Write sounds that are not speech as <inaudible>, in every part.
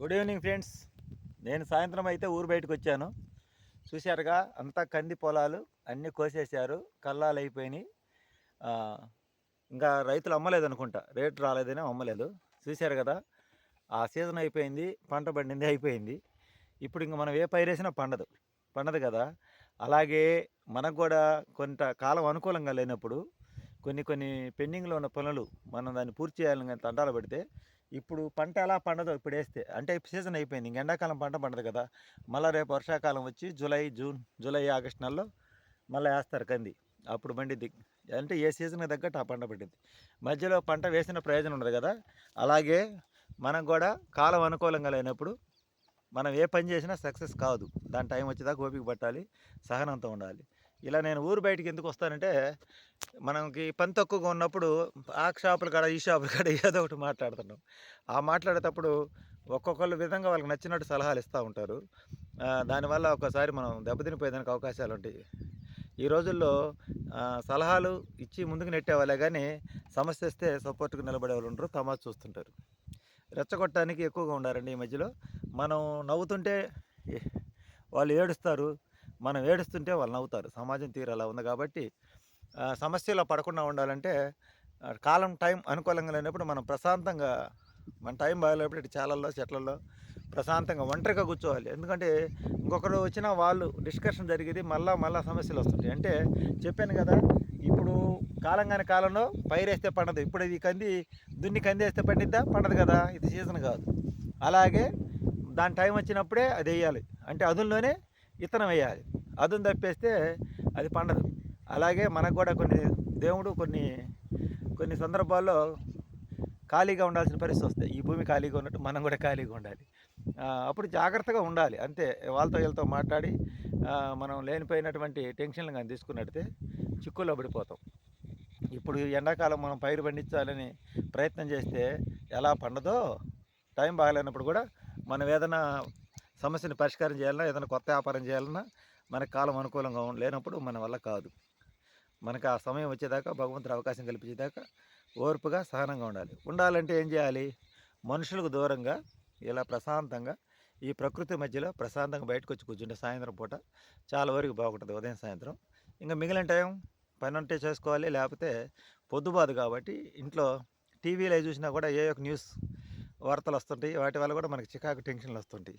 Good evening friends నేను సాయంత్రం అయితే ఊరు బయటకు వచ్చాను. చూశారుగా అంతా కంది పొలాలు అన్నీ కోసేశారు కల్లాలు అయిపోయినాయి. ఇంకా రైతులు అమ్మలేదు అనుకుంటా. రేటు రాలేదని అమ్మలేదు. చూశారు కదా ఆ సీజన్ అయిపోయింది పంట పండింది అయిపోయింది. ఇప్పుడు ఇంక మనం ఏ పైరేసినా పండదు. పండదు కదా. అలాగే మనకు కూడా కొంత కాలం అనుకూలంగా లేనప్పుడు కొన్ని కొన్ని పెండింగ్లో ఉన్న పనులు మనం దాన్ని పూర్తి చేయాలని కానీ తంటాలు పెడితే ఇప్పుడు పంట ఎలా పండదో ఇప్పుడు వేస్తే అంటే సీజన్ అయిపోయింది. ఇంక ఎండాకాలం పంట పండదు కదా. మళ్ళీ రేపు వర్షాకాలం వచ్చి జూలై జూన్ జూలై ఆగస్ట్ నెలలో మళ్ళీ వేస్తారు కంది. అప్పుడు పండిద్ది. అంటే ఏ సీజన్కి తగ్గట్టు ఆ పంట పడింది మధ్యలో పంట వేసిన ప్రయోజనం ఉండదు కదా. అలాగే మనం కూడా కాలం అనుకూలంగా లేనప్పుడు మనం ఏ పని చేసినా సక్సెస్ కాదు. దాని టైం వచ్చేదాకా ఓపిక పట్టాలి సహనంతో ఉండాలి. ఇలా నేను ఊరు బయటికి ఎందుకు వస్తానంటే మనకి పని తక్కువగా ఉన్నప్పుడు ఆ షాపుల కాడ ఈ షాపుల కాడ <laughs> ఏదో ఒకటి మాట్లాడుతున్నాం. ఆ మాట్లాడేటప్పుడు ఒక్కొక్కళ్ళు విధంగా వాళ్ళకి నచ్చినట్టు సలహాలు ఇస్తూ ఉంటారు. దానివల్ల ఒకసారి మనం దెబ్బతినిపోయేదానికి అవకాశాలు ఉంటాయి. ఈ రోజుల్లో సలహాలు ఇచ్చి ముందుకు నెట్టేవాళ్ళే కానీ సమస్య వస్తే సపోర్ట్కి నిలబడే వాళ్ళు ఉంటారు తమాషా చూస్తుంటారు. రెచ్చగొట్టడానికి ఎక్కువగా ఉండారండి ఈ మధ్యలో. మనం నవ్వుతుంటే వాళ్ళు ఏడుస్తారు మనం ఏడుస్తుంటే వాళ్ళు నవ్వుతారు. సమాజం తీరు అలా ఉంది కాబట్టి సమస్యలో పడకుండా ఉండాలంటే కాలం టైం అనుకూలంగా లేనప్పుడు మనం ప్రశాంతంగా మన టైం బాగాలేనప్పుడు ఇటు చాలల్లో చెట్లలో ప్రశాంతంగా ఒంటరిగా కూర్చోవాలి. ఎందుకంటే ఇంకొకరు వచ్చినా వాళ్ళు డిస్కషన్ జరిగేది మళ్ళా మళ్ళా సమస్యలు వస్తుంటాయి. అంటే చెప్పాను కదా ఇప్పుడు కాలం కాని కాలంలో పైరేస్తే పండదు. ఇప్పుడు ఇది కంది దున్ని కంది వేస్తే పండిద్దా? పండదు కదా. ఇది సీజన్ కాదు. అలాగే దాని టైం వచ్చినప్పుడే అది వేయాలి. అంటే అదుల్లోనే ఇతనం వేయాలి. అదును తప్పేస్తే అది పండదు. అలాగే మనకు కూడా కొన్ని దేవుడు కొన్ని కొన్ని సందర్భాల్లో ఖాళీగా ఉండాల్సిన పరిస్థితి వస్తాయి ఈ భూమి ఖాళీగా ఉన్నట్టు మనం కూడా ఖాళీగా ఉండాలి. అప్పుడు జాగ్రత్తగా ఉండాలి. అంతే వాళ్ళతో వీళ్ళతో మాట్లాడి మనం లేనిపోయినటువంటి టెన్షన్లు కానీ తీసుకున్నట్టే చిక్కుల్లో పడిపోతాం. ఇప్పుడు ఈ ఎండాకాలం మనం పైరు పండించాలని ప్రయత్నం చేస్తే ఎలా పండదో టైం బాగాలేనప్పుడు కూడా మనం ఏదైనా సమస్యని పరిష్కారం చేయాలన్నా ఏదైనా కొత్త వ్యాపారం చేయాలన్నా మనకు కాలం అనుకూలంగా లేనప్పుడు మన వల్ల కాదు. మనకు ఆ సమయం వచ్చేదాకా భగవంతుడు అవకాశం కల్పించేదాకా ఓర్పుగా సహనంగా ఉండాలి. ఉండాలంటే ఏం చేయాలి? మనుషులకు దూరంగా ఇలా ప్రశాంతంగా ఈ ప్రకృతి మధ్యలో ప్రశాంతంగా బయటకు వచ్చి కూర్చుంటే సాయంత్రం పూట చాలా వరకు బాగుంటుంది ఉదయం సాయంత్రం. ఇంకా మిగిలిన టైం పని ఉంటే చేసుకోవాలి లేకపోతే పొద్దుబాదు కాబట్టి ఇంట్లో టీవీలో చూసినా కూడా ఏ ఒక న్యూస్ వార్తలు వస్తుంటాయి వాటి వల్ల కూడా మనకి చికాకు టెన్షన్లు వస్తుంటాయి.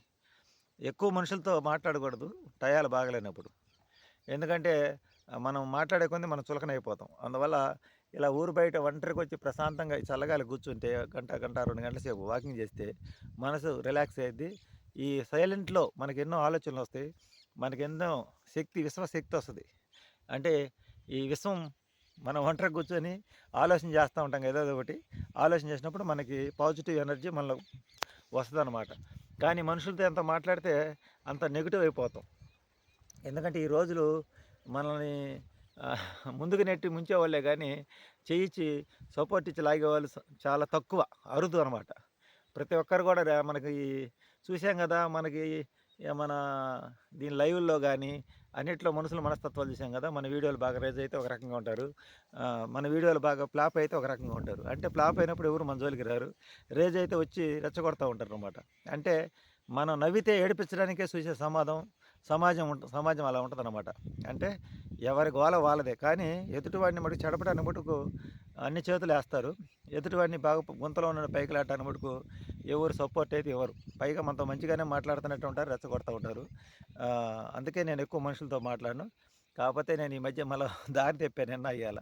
ఎక్కువ మనుషులతో మాట్లాడకూడదు టయాలు బాగలేనప్పుడు. ఎందుకంటే మనం మాట్లాడే కొంది మనం చులకన అయిపోతాం. అందువల్ల ఇలా ఊరు బయట ఒంటరికి వచ్చి ప్రశాంతంగా చల్లగాలి కూర్చుంటే గంట గంట రెండు గంటల సేపు వాకింగ్ చేస్తే మనసు రిలాక్స్ అయ్యింది ఈ సైలెంట్లో మనకి ఎన్నో ఆలోచనలు వస్తాయి. మనకి ఎన్నో శక్తి విశ్వశక్తి వస్తుంది. అంటే ఈ విశ్వం మనం ఒంటరికి కూర్చొని ఆలోచన చేస్తూ ఉంటాం ఏదో ఒకటి. ఆలోచన చేసినప్పుడు మనకి పాజిటివ్ ఎనర్జీ మనలో వస్తుంది కానీ మనుషులతో ఎంత మాట్లాడితే అంత నెగిటివ్ అయిపోతాం. ఎందుకంటే ఈ రోజులు మనల్ని ముందుకు నెట్టి ముంచేవాళ్ళే కానీ చేయించి సపోర్ట్ ఇచ్చి లాగేవాళ్ళు చాలా తక్కువ అరుదు అనమాట ప్రతి ఒక్కరు కూడా మనకి చూసాం కదా మనకి మన దీని లైవ్లో కానీ అన్నిట్లో మనుషులు మనస్తత్వాలు చూసాం కదా మన వీడియోలు బాగా రేజ్ అయితే ఒక రకంగా ఉంటారు. మన వీడియోలు బాగా ఫ్లాప్ అయితే ఒక రకంగా ఉంటారు. అంటే ఫ్లాప్ అయినప్పుడు ఎవరు మన జోలికి రారు. రేజ్ అయితే వచ్చి రెచ్చగొడతా ఉంటారు అనమాట అంటే మనం నవ్వితే ఏడిపించడానికే చూసే సమాజం సమాజం ఉంట సమాజం అలా ఉంటుంది అనమాట అంటే ఎవరి గోల వాళ్ళదే. కానీ ఎదుటివాడిని మటుకు చెడపడానికి మటుకు అన్ని చేతులు వేస్తారు. ఎదుటివాడిని బాగా గుంతలో ఉన్న పైకి లాడటానికి మటుకు ఎవరు సపోర్ట్ అయితే ఎవరు పైగా మనతో మంచిగానే మాట్లాడుతున్నట్టు ఉంటారు రెచ్చగొడతా ఉంటారు. అందుకే నేను ఎక్కువ మనుషులతో మాట్లాడను. కాకపోతే నేను ఈ మధ్య మళ్ళీ <laughs> దారి తెప్పాను నిన్న అయ్యాల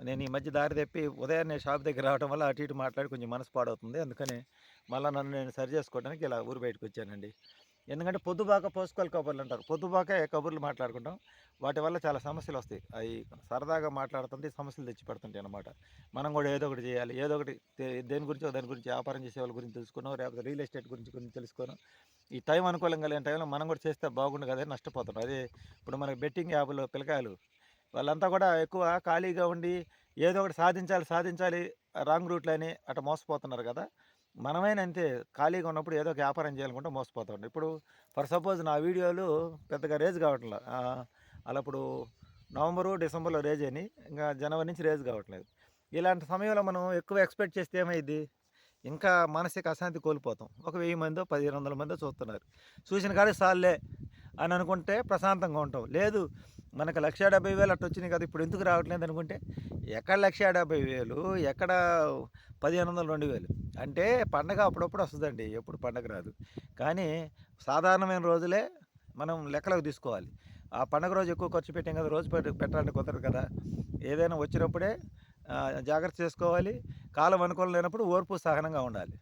నేను ఈ మధ్య దారి తెప్పి ఉదయాన్నే షాప్ దగ్గర రావడం వల్ల అటు ఇటు మాట్లాడి కొంచెం మనసు పాడవుతుంది. అందుకని మళ్ళీ నన్ను నేను సరి చేసుకోవడానికి ఇలా ఊరు బయటకు వచ్చానండి. ఎందుకంటే పొద్దుబాక పోసుకోవాలి కబుర్లు అంటారు. పొద్దుబాక కబుర్లు మాట్లాడుకుంటాం. వాటి వల్ల చాలా సమస్యలు వస్తాయి. అవి సరదాగా మాట్లాడుతుంటే సమస్యలు తెచ్చి పెడుతుంటాయి అనమాట మనం కూడా ఏదో ఒకటి చేయాలి. ఏదో ఒకటి దేని గురించో దాని గురించి వ్యాపారం చేసే వాళ్ళ గురించి తెలుసుకున్నాం లేకపోతే రియల్ ఎస్టేట్ గురించి గురించి తెలుసుకోను ఈ టైం అనుకూలంగా లేని టైంలో మనం కూడా చేస్తే బాగుండు కదా నష్టపోతున్నాం నష్టపోతాం. అదే ఇప్పుడు మనకి బెట్టింగ్ యాప్లో పిల్లకాయలు వాళ్ళంతా కూడా ఎక్కువ ఖాళీగా ఉండి ఏదో ఒకటి సాధించాలి సాధించాలి రాంగ్ రూట్లో అని అట్లా మోసపోతున్నారు కదా. మనమైనా అంతే ఖాళీగా ఉన్నప్పుడు ఏదో ఒక వ్యాపారం చేయాలనుకుంటే మోసపోతాడు ఇప్పుడు ఫర్ సపోజ్ నా వీడియోలు పెద్దగా రేజ్ కావట్లేదు అలా ఇప్పుడు నవంబరు డిసెంబర్లో రేజ్ అని ఇంకా జనవరి నుంచి రేజ్ కావట్లేదు. ఇలాంటి సమయంలో మనం ఎక్కువ ఎక్స్పెక్ట్ చేస్తే ఏమైంది ఇంకా మానసిక అశాంతి కోల్పోతాం. ఒక వెయ్యి మందో పదిహేను వందల మందో చూస్తున్నారు. చూసిన కాడికి సార్లే అని అనుకుంటే ప్రశాంతంగా ఉంటాం లేదు మనకు లక్ష డెబ్బై వేలు అట్ట వచ్చినాయి కదా ఇప్పుడు ఎందుకు రావట్లేదు అనుకుంటే ఎక్కడ లక్ష డెబ్బై వేలు ఎక్కడ పదిహేను వందలు రెండు వేలు. అంటే పండగ అప్పుడప్పుడు వస్తుందండి ఎప్పుడు పండగ రాదు. కానీ సాధారణమైన రోజులే మనం లెక్కలకు తీసుకోవాలి. ఆ పండగ రోజు ఎక్కువ ఖర్చు పెట్టాం కదా రోజు పెట్టాలంటే కుదరదు కదా. ఏదైనా వచ్చినప్పుడే జాగ్రత్త చేసుకోవాలి. కాలం అనుకూలం లేనప్పుడు ఓర్పు సహనంగా ఉండాలి.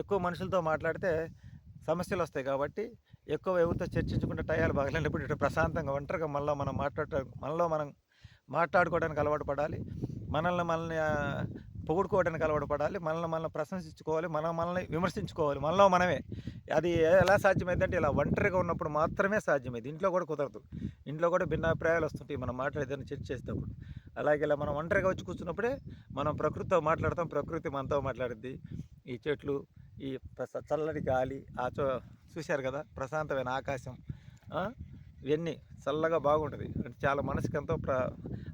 ఎక్కువ మనుషులతో మాట్లాడితే సమస్యలు వస్తాయి కాబట్టి ఎక్కువ ఎవరితో చర్చించుకుంటే టయాలు బాగలేనప్పుడు ఇటు ప్రశాంతంగా ఒంటరిగా మనలో మనం మాట్లాడ మనలో మనం మాట్లాడుకోవడానికి అలవాటు పడాలి. మనల్ని మనల్ని పొగుడుకోవడానికి అలవాటు పడాలి. మనల్ని మనల్ని ప్రశంసించుకోవాలి. మనం మనల్ని విమర్శించుకోవాలి. మనలో మనమే. అది ఎలా సాధ్యమైందంటే ఇలా ఒంటరిగా ఉన్నప్పుడు మాత్రమే సాధ్యమైంది. ఇంట్లో కూడా కుదరదు. ఇంట్లో కూడా భిన్నాభిప్రాయాలు వస్తుంటాయి. మనం మాట్లాడేదని చర్చ చేసేటప్పుడు. అలాగే ఇలా మనం ఒంటరిగా వచ్చి కూర్చున్నప్పుడే మనం ప్రకృతితో మాట్లాడతాం. ప్రకృతి మనతో మాట్లాడుద్ది. ఈ చెట్లు ఈ చల్లటి గాలి ఆ చో చూశారు కదా? ప్రశాంతమైన ఆకాశం ఇవన్నీ చల్లగా బాగుంటుంది. అంటే చాలా మనసుకి ఎంతో ప్ర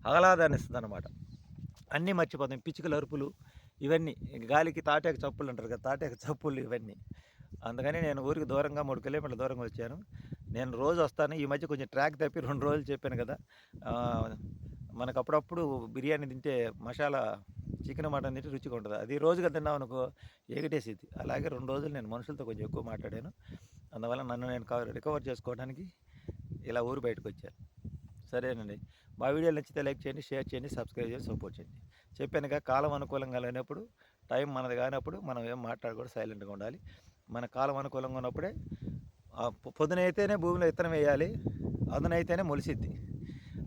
ఆహ్లాదాన్ని ఇస్తుంది అనమాట అన్నీ మర్చిపోతాం. పిచ్చుకల అరుపులు ఇవన్నీ. గాలికి తాటాకు చప్పులు అంటారు కదా? తాటాకు చప్పులు ఇవన్నీ. అందుకని నేను ఊరికి దూరంగా మూడు కిలోమీటర్ల దూరంగా వచ్చాను. నేను రోజు వస్తాను. ఈ మధ్య కొంచెం ట్రాక్ తప్పి రెండు రోజులు చెప్పాను కదా? మనకు అప్పుడప్పుడు బిర్యానీ తింటే మసాలా చికెన్ మటన్ తింటే రుచిగా ఉంటుంది. అది రోజుగా తిన్నాం అనుకో ఎగటేసిద్ది అలాగే రెండు రోజులు నేను మనుషులతో కొంచెం ఎక్కువ మాట్లాడాను. అందువల్ల నన్ను నేను రికవర్ చేసుకోవడానికి ఇలా ఊరు బయటకు వచ్చాను సరేనండి. మా వీడియోలు నచ్చితే లైక్ చేయండి షేర్ చేయండి సబ్స్క్రైబ్ చేయండి సపోర్ట్ చేయండి. చెప్పానుగా కాలం అనుకూలంగా లేనప్పుడు టైం మనది కానప్పుడు మనం ఏం మాట్లాడకూడదు సైలెంట్గా ఉండాలి. మన కాలం అనుకూలంగా ఉన్నప్పుడే పొద్దున అయితేనే పొద్దునైతేనే భూమిలో ఇత్తనం వేయాలి అదునైతేనే మొలిసిద్ది.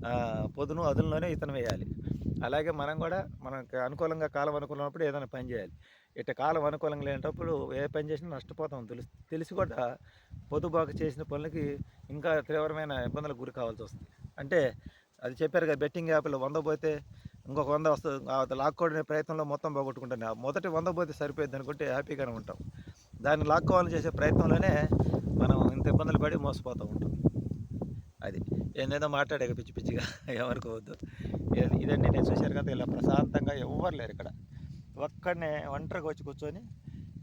పొదును పొద్దును అదునులోనే ఇత్తనం వేయాలి. అలాగే మనం కూడా మనకు అనుకూలంగా కాలం అనుకూలమైనప్పుడు ఏదైనా పని చేయాలి. ఇట్ట కాలం అనుకూలంగా లేనప్పుడు ఏ పని చేసినా నష్టపోతాం. తెలుసు తెలిసి కూడా పొదుబాకు చేసిన పనులకి ఇంకా తీవ్రమైన ఇబ్బందులకు గురి కావాల్సి వస్తుంది అంటే అది చెప్పారు కదా బెట్టింగ్ యాప్లో వంద పోతే ఇంకొక వంద వస్తుంది. ఆ లాక్కోవడానికి ప్రయత్నంలో మొత్తం పోగొట్టుకుంటాను ఆ మొదటి వంద పోతే సరిపోయింది అనుకుంటే హ్యాపీగానే ఉంటాం. దాన్ని లాక్కోవాలని చేసే ప్రయత్నంలోనే మనం ఇంత ఇబ్బందులు పడి మోసపోతూ ఉంటాం. అది. ఏందేదో మాట్లాడాక పిచ్చి పిచ్చిగా. ఏమనుకోవద్దు ఇదండి నేను చూశారు కదా ఇలా ప్రశాంతంగా ఎవ్వరు లేరు ఇక్కడ. ఒక్కడనే ఒంటరిగా వచ్చి కూర్చొని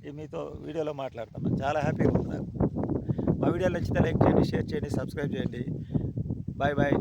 ఈ మీతో వీడియోలో మాట్లాడుతున్నాను చాలా హ్యాపీగా ఉంది నాకు. మా వీడియోలు నచ్చితే లైక్ చేయండి షేర్ చేయండి సబ్స్క్రైబ్ చేయండి. Bye bye.